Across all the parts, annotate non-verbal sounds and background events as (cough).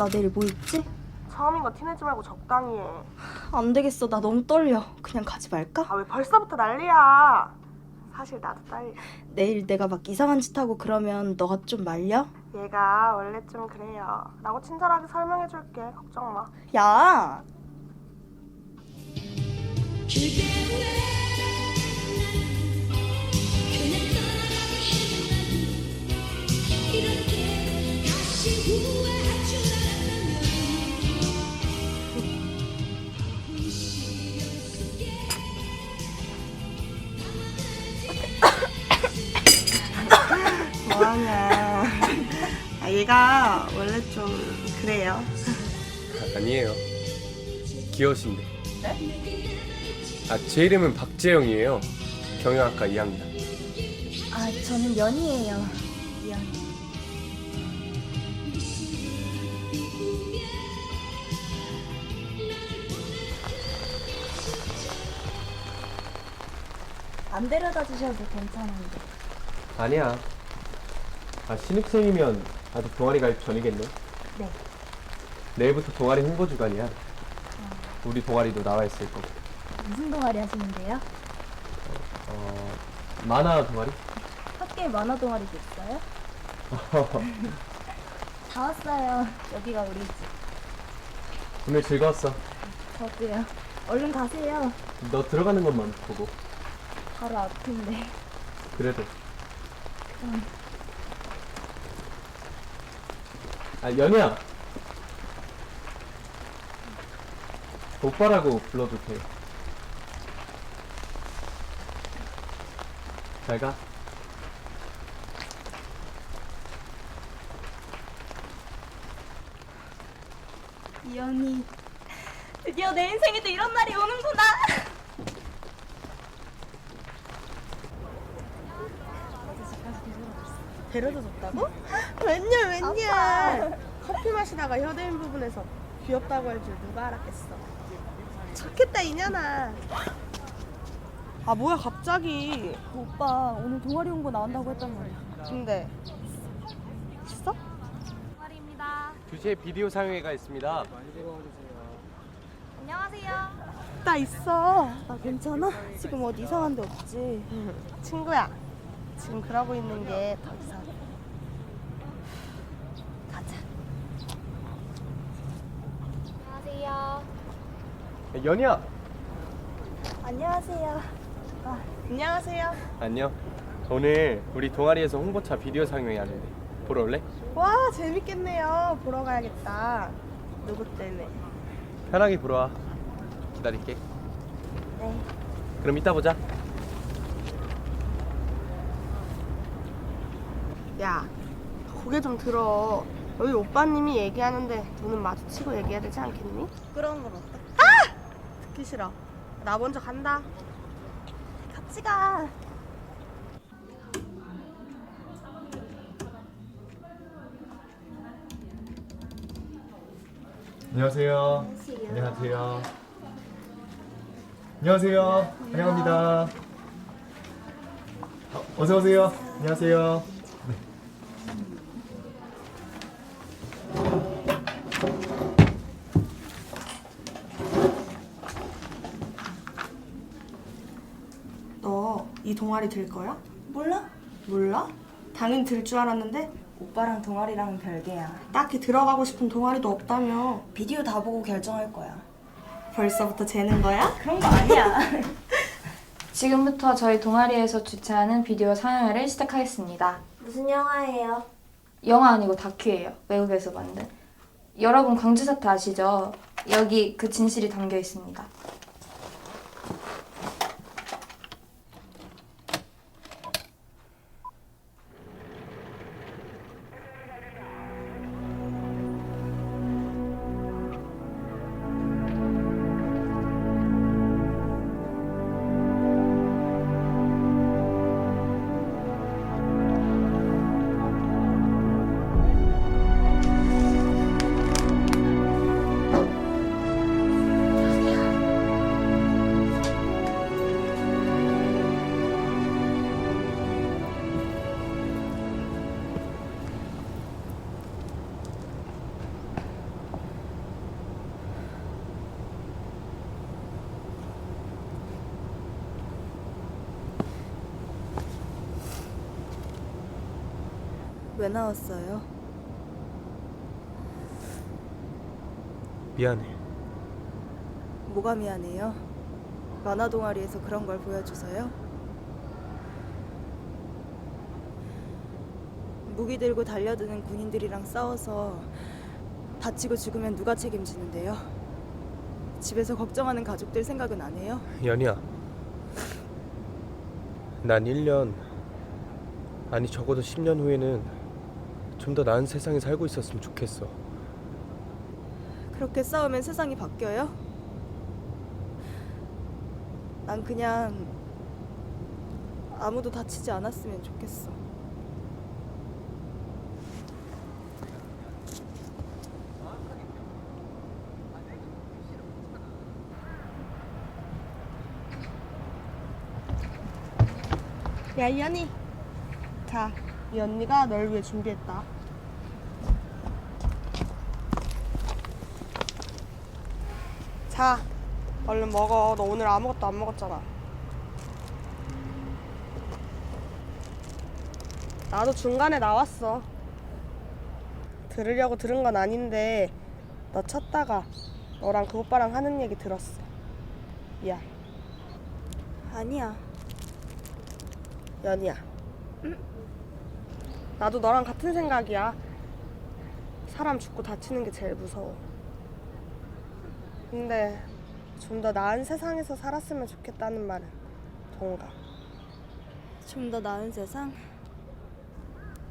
나 내일 뭐 입지? 처음인 거 티내지 말고 적당히 해. 안 되겠어. 나 너무 떨려. 그냥 가지 말까? 아 왜 벌써부터 난리야? 사실 나도 딸려. 내일 내가 막 이상한 짓 하고 그러면 너가 좀 말려? 얘가 원래 좀 그래요. 라고 친절하게 설명해줄게. 걱정 마. 야! 뭐하냐. 아, 얘가 원래 좀 그래요. 아니에요. 기어신데. 아, 제 이름은 박재영이에요. 경영학과 2학년. 아, 저는 연이에요. 미안. 안 데려다 주셔도 괜찮은데. 아니야. 아, 신입생이면 아직 동아리 가입 전이겠네. 네. 내일부터 동아리 홍보 주간이야. 우리 동아리도 나와 있을 거고. 무슨 동아리 하시는데요? 어, 만화 동아리? 학교에 만화 동아리도 있어요? (laughs) 다 왔어요. 여기가 우리 집. 오늘 즐거웠어. 저도요. 얼른 가세요. 너 들어가는 것만 보고. 바로 앞인데. 그래도. 아, 연희야. 오빠라고 불러도 돼. 잘 가. 이연이. 드디어 내 인생에도 이런 날이 오는구나. 데려다 줬다고? (laughs) 웬열 웬열. 커피 마시다가 혀대인 부분에서 귀엽다고 할 줄 누가 알았겠어. 착했다 이년아. 아 뭐야 갑자기. 오빠 오늘 동아리 홍보 나온다고 했단 말이야. 근데 있어? 2시에 비디오 상영회가 있습니다. 안녕하세요. 나 있어. 나 괜찮아? 지금 어디 이상한 데 없지? 친구야. 지금 그러고 있는 게 더 이상해. 가자. 안녕하세요. 연희야. 안녕하세요. 안녕하세요. 안녕. 오늘 우리 동아리에서 홍보차 비디오 상영회 하는데 보러 올래? 와 재밌겠네요. 보러 가야겠다. 누구 때문에? 편하게 보러 와. 기다릴게. 네. 그럼 이따 보자. 야, 고개 좀 들어. 여기 오빠님이 얘기하는데 눈은 마주치고 얘기해야 되지 않겠니? 부끄러운 건 어때? 듣기 싫어. 나 먼저 간다. 같이 가. 안녕하세요. 안녕하세요. 안녕하세요. 환영합니다. 어, 어서 오세요. 안녕하세요. 너 이 동아리 들 거야? 몰라? 몰라? 당연히 들 줄 알았는데 오빠랑 동아리랑 별개야. 딱히 들어가고 싶은 동아리도 없다며. 비디오 다 보고 결정할 거야. 벌써부터 재는 거야? 그런 거 아니야. (laughs) 지금부터 저희 동아리에서 주최하는 비디오 상영회를 시작하겠습니다. 무슨 영화예요? 영화 아니고 다큐예요. 외국에서 만든. 여러분 광주 사태 아시죠? 여기 그 진실이 담겨 있습니다. 왜 나왔어요? 미안해. 뭐가 미안해요? 만화 동아리에서 그런 걸 보여줘서요? 무기 들고 달려드는 군인들이랑 싸워서 다치고 죽으면 누가 책임지는데요? 집에서 걱정하는 가족들 생각은 안 해요? 연희야. 난 1년 아니 적어도 10년 후에는 좀 더 나은 세상에 살고 있었으면 좋겠어. 그렇게 싸우면 세상이 바뀌어요? 난 그냥 아무도 다치지 않았으면 좋겠어. 야, 이 언니. 자, 이 언니가 널 위해 준비했다. 자, 얼른 먹어. 너 오늘 아무것도 안 먹었잖아. 나도 중간에 나왔어. 들으려고 들은 건 아닌데, 너 찾다가 너랑 그 오빠랑 하는 얘기 들었어. 미안, 아니야. 연이야. 나도 너랑 같은 생각이야. 사람 죽고 다치는 게 제일 무서워. 근데 좀 더 나은 세상에서 살았으면 좋겠다는 말은 동감. 좀 더 나은 세상?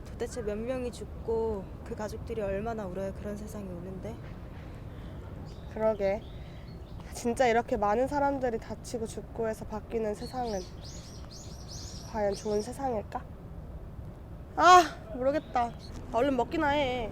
도대체 몇 명이 죽고 그 가족들이 얼마나 울어야 그런 세상이 오는데? 그러게. 진짜 이렇게 많은 사람들이 다치고 죽고 해서 바뀌는 세상은 과연 좋은 세상일까? 아, 모르겠다. 얼른 먹기나 해.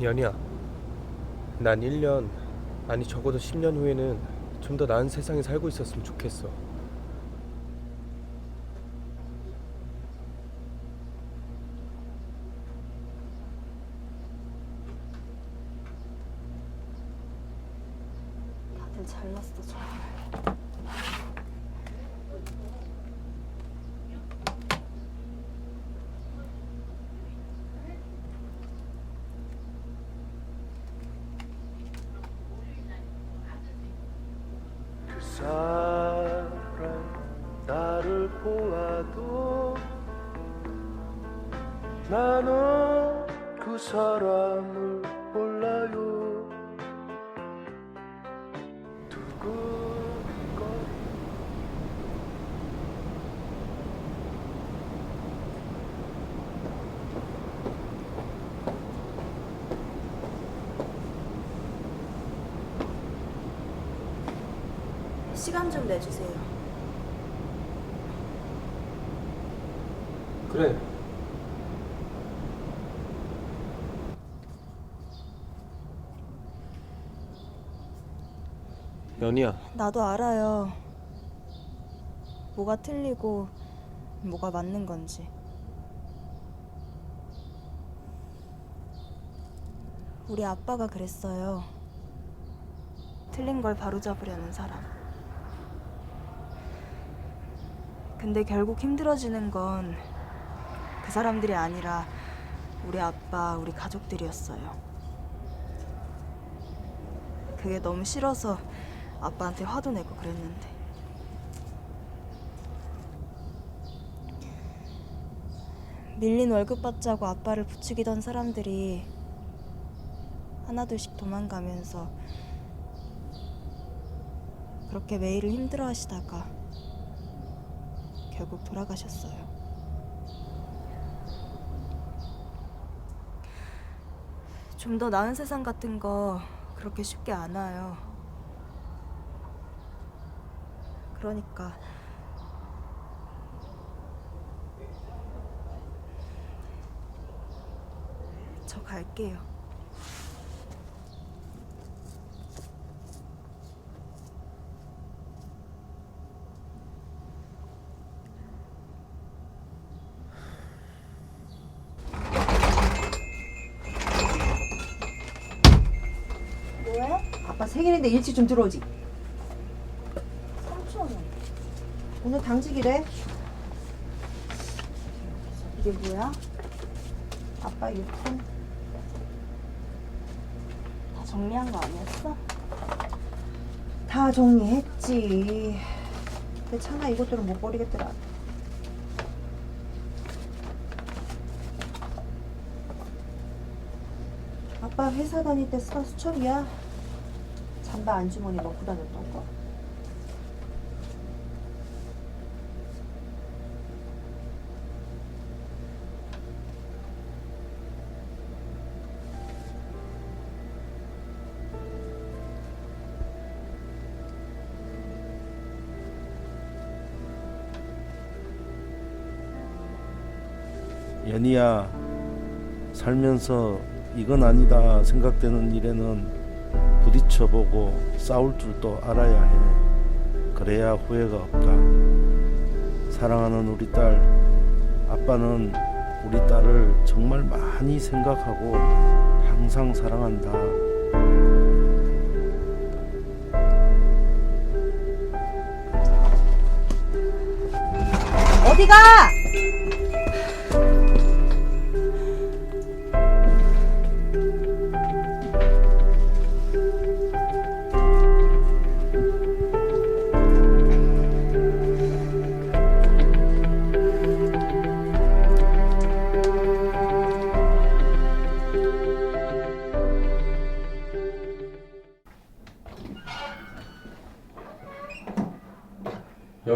연희야. 난 1년 아니 적어도 10년 후에는 좀 더 나은 세상에 살고 있었으면 좋겠어. 사람을 몰라요 두근거리 시간 좀 내주세요. 그래. 연희야. 나도 알아요. 뭐가 틀리고 뭐가 맞는 건지. 우리 아빠가 그랬어요. 틀린 걸 바로잡으려는 사람. 근데 결국 힘들어지는 건 그 사람들이 아니라 우리 아빠, 우리 가족들이었어요. 그게 너무 싫어서 아빠한테 화도 내고 그랬는데. 밀린 월급 받자고 아빠를 부추기던 사람들이 하나둘씩 도망가면서 그렇게 매일을 힘들어 하시다가 결국 돌아가셨어요. 좀 더 나은 세상 같은 거 그렇게 쉽게 안 와요. 그러니까 저 갈게요. 아빠 생일인데 일찍 좀 들어오지. 오늘 당직이래. 이게 뭐야? 아빠 유품. 다 정리한 거 아니었어? 다 정리했지. 근데 차나 이것들은 못 버리겠더라. 아빠 회사 다닐 때 쓰던 수첩이야. 잠바 안주머니 넣고 다녔던 거. 연희야 살면서 이건 아니다 생각되는 일에는 부딪혀보고 싸울 줄도 알아야 해. 그래야 후회가 없다. 사랑하는 우리 딸 아빠는 우리 딸을 정말 많이 생각하고 항상 사랑한다. 어디가?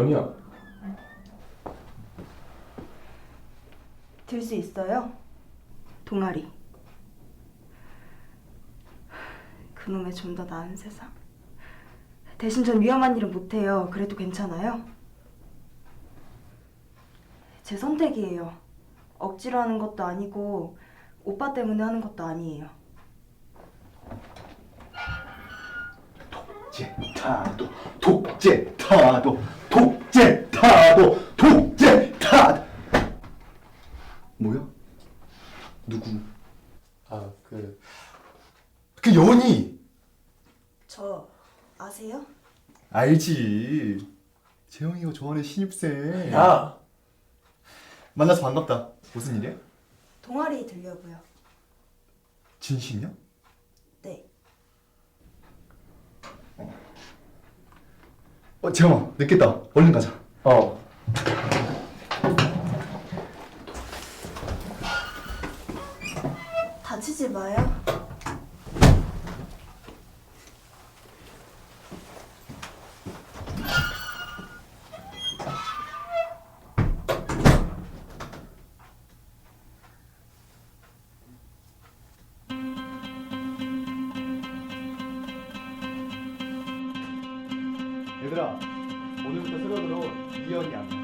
연희야. 들 수 있어요? 동아리. 그놈의 좀 더 나은 세상. 대신 전 위험한 일은 못해요. 그래도 괜찮아요? 제 선택이에요. 억지로 하는 것도 아니고 오빠 때문에 하는 것도 아니에요. 독재 타도 독재 타도 독재 타도 독재 타 뭐야? 누구? 아, 그그 여원이 저 아세요? 알지 재영이가 좋아하는 신입생 야. 만나서 반갑다 무슨 일이야? 동아리 들려고요. 진심이야? 네. 어 재영아 늦겠다 얼른 가자 어. 다치지 마요. 얘들아 오늘부터 새로 들어온 이현이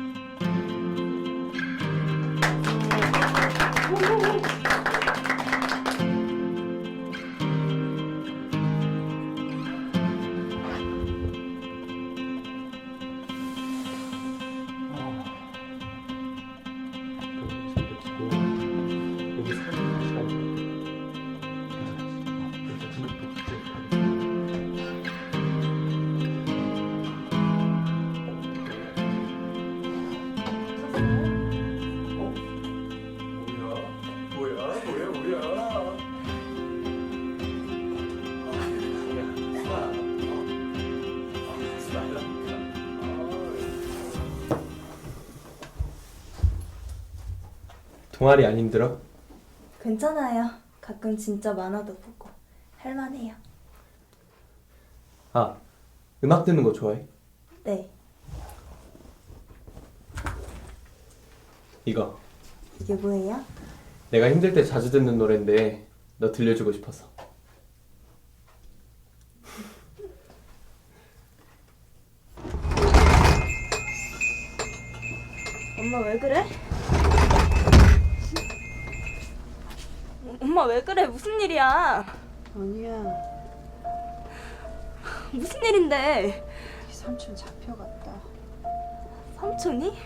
동아리 안 힘들어? 괜찮아요. 가끔 진짜 만화도 보고 할만해요. 아, 음악 듣는 거 좋아해? 네. 이거. 이게 뭐예요? 내가 힘들 때 자주 듣는 노래인데 너 들려주고 싶어서. 엄마 왜 그래? 엄마 왜 그래? 무슨 일이야? 아니야. (laughs) 무슨 일인데? 삼촌 잡혀갔다. 삼촌이?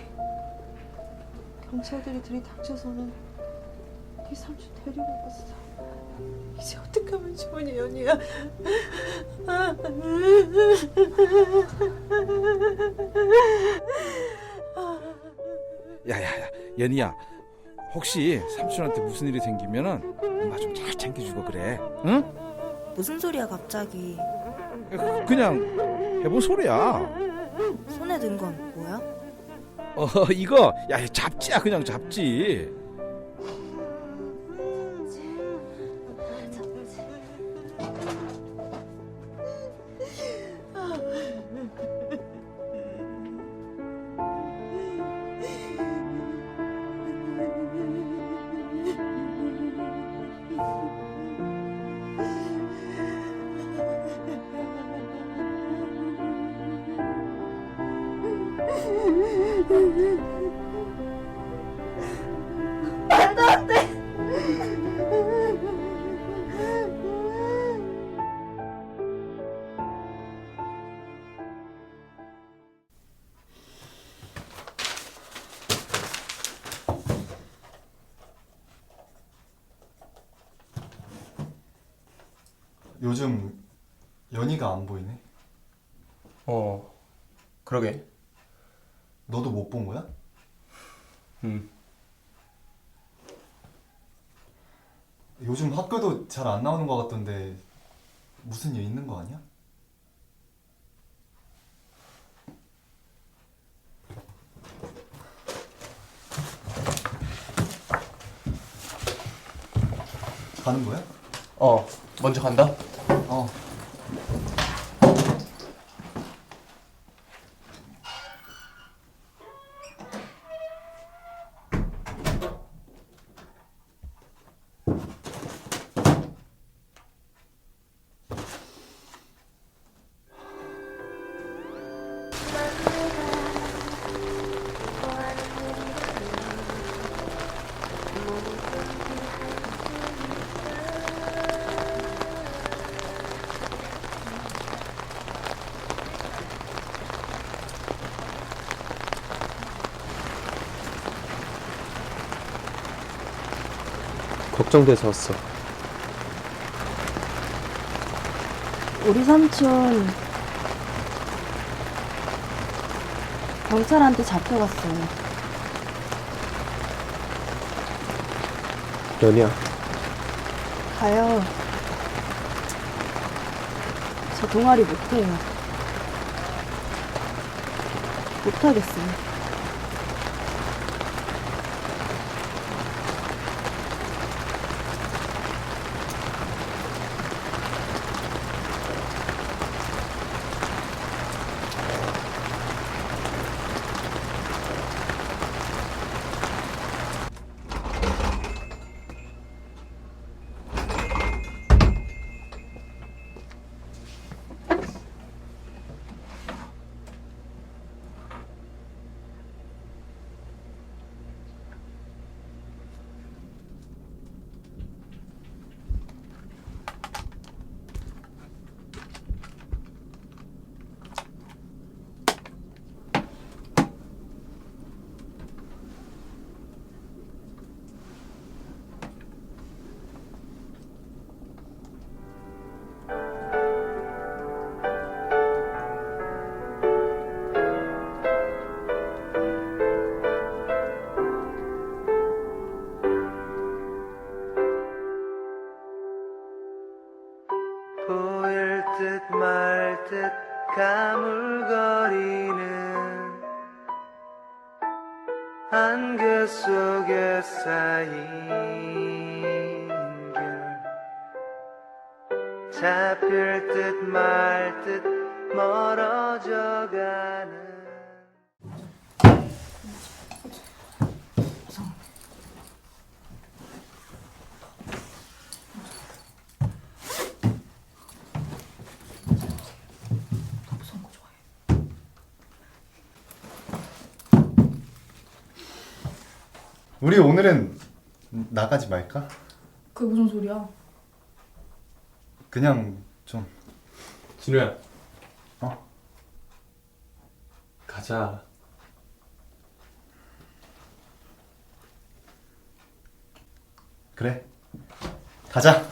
경찰들이 들이닥쳐서는 우리 삼촌 데리고 갔어. 이제 어떡하면 좋으니 연희야. 야야야 연희야 혹시 삼촌한테 무슨 일이 생기면은 엄마 좀 잘 챙겨주고 그래 응? 무슨 소리야 갑자기? 그냥 해본 소리야 손에 든 건 뭐야? 어 이거 야 잡지야 그냥 잡지 요즘 연희가 안 보이네. 어, 그러게. 너도 못 본 거야? 음. 요즘 학교도 잘 안 나오는 것 같던데 무슨 일 있는 거 아니야? 가는 거야? 어, 먼저 간다. 어. 걱정돼서 왔어. 우리 삼촌 경찰한테 잡혀갔어요. 연희야, 가요. 저 동아리 못해요. 못하겠어요. 우리 오늘은 나가지 말까? 그게 무슨 소리야? 그냥 좀 진우야. 어? 가자. 그래. 가자.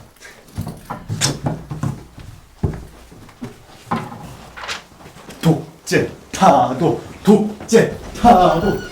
독재 타도 독재 타도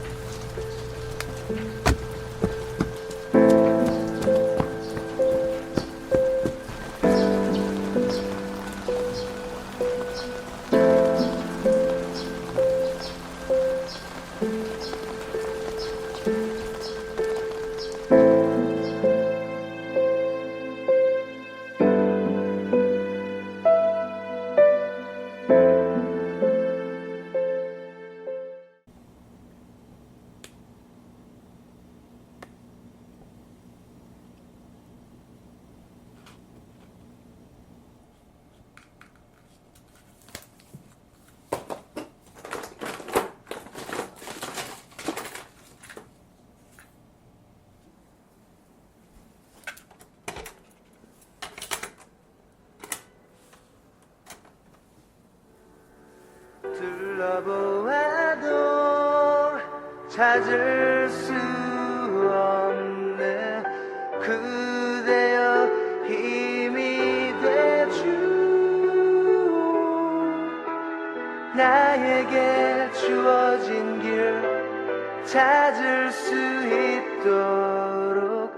찾을 수 없네. 그대여 힘이 되주. 나에게 주어진 길 찾을 수 있도록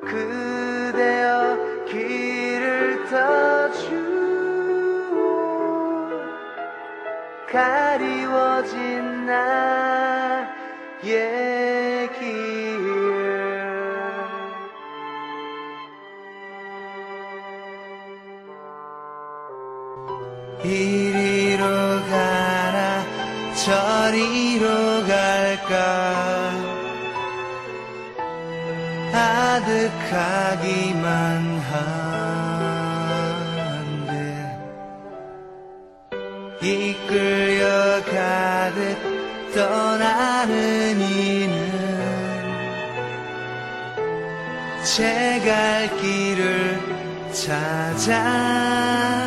그대여 길을 터주. 가리워진 이리로 가나 저리로 갈까? 아득하기만 한데 이끌려 가듯 떠나는 이는 제 갈 길을 찾았